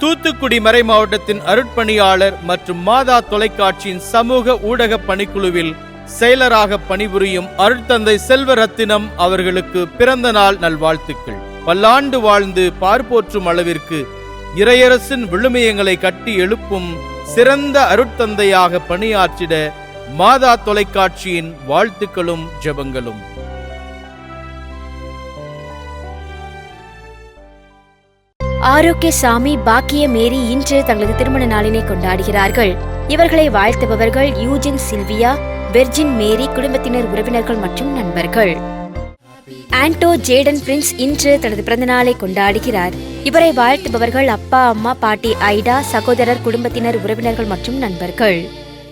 தூத்துக்குடி மறை மாவட்டத்தின் அருட்பணியாளர் மற்றும் மாதா தொலைக்காட்சியின் சமூக ஊடக பணிக்குழுவில் செயலராக பணிபுரியும் அருட்தந்தை செல்வரத்தினம் அவர்களுக்கு பிறந்த நாள் நல்வாழ்த்துக்கள். பல்லாண்டு வாழ்ந்து பார்ப்போற்றும் அளவிற்கு இறையரசின் விழுமியங்களை கட்டி எழுப்பும் சிறந்த அருட்தந்தையாக பணியாற்றிட மாதா தொலைக்காட்சியின் வாழ்த்துக்களும் ஜெபங்களும். ஆரோக்கிய சாமி பாக்கிய மேரி இன்று தங்களது திருமண நாளினை கொண்டாடுகிறார்கள். இவர்களை வாழ்த்துபவர்கள் யூஜின் சில்வியா வெர்ஜின் மேரி குடும்பத்தினர் உறவினர்கள் மற்றும் நண்பர்கள். ஆண்டோ ஜேடன் பிரின்ஸ் இன்று தனது பிறந்த நாளை கொண்டாடுகிறார். இவரை வாழ்த்துபவர்கள் அப்பா அம்மா பாட்டி ஐடா சகோதரர் குடும்பத்தினர் உறவினர்கள் மற்றும் நண்பர்கள்.